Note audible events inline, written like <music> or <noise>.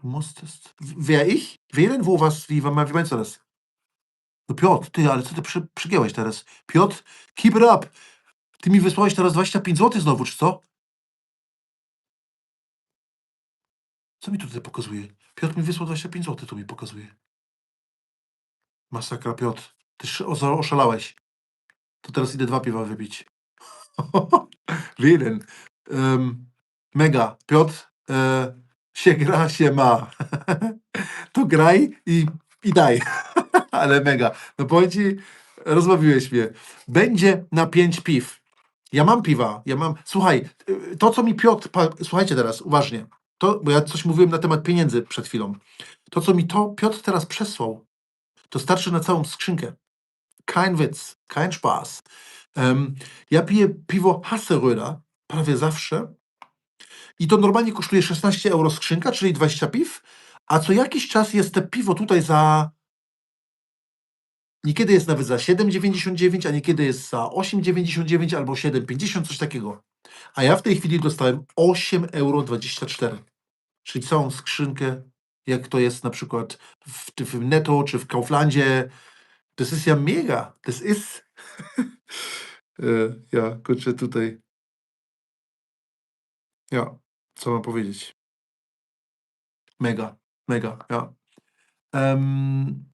Du musstest. Wer ich? Wählen? Wo, was, wie, wie meinst du das? No Piotr, ty, ale co ty przy, teraz? Piotr, keep it up. Ty mi wysłałeś teraz 25 zł znowu, czy co? Co mi tutaj pokazuje? Piotr mi wysłał 25 zł, to mi pokazuje. Masakra, Piotr. Ty oszalałeś. To teraz idę dwa piwa wypić. <laughs> Jeden. Um, mega. Piotr, e, się gra, się ma. <laughs> to graj i, i daj. <laughs> Ale mega. No powiem ci, rozbawiłeś mnie. Będzie na pięć piw. Ja mam piwa, ja mam. Słuchaj, to co mi Piotr. Słuchajcie teraz, uważnie. To, bo ja coś mówiłem na temat pieniędzy przed chwilą. To, co mi to Piotr teraz przesłał, to starczy na całą skrzynkę. Kein Witz, kein Spaß. Em, ja piję piwo Hasseröder prawie zawsze i to normalnie kosztuje 16 euro skrzynka, czyli 20 piw, a co jakiś czas jest te piwo tutaj za Niekiedy jest nawet za 7,99, a niekiedy jest za 8,99 albo 7,50, coś takiego. A ja w tej chwili dostałem 8,24 euro. Czyli całą skrzynkę, jak to jest na przykład w, w Netto czy w Kauflandzie. Das ist ja mega. Das ist. <laughs> E, ja, kurczę, tutaj. Ja, co mam powiedzieć? Mega, mega, ja. Em,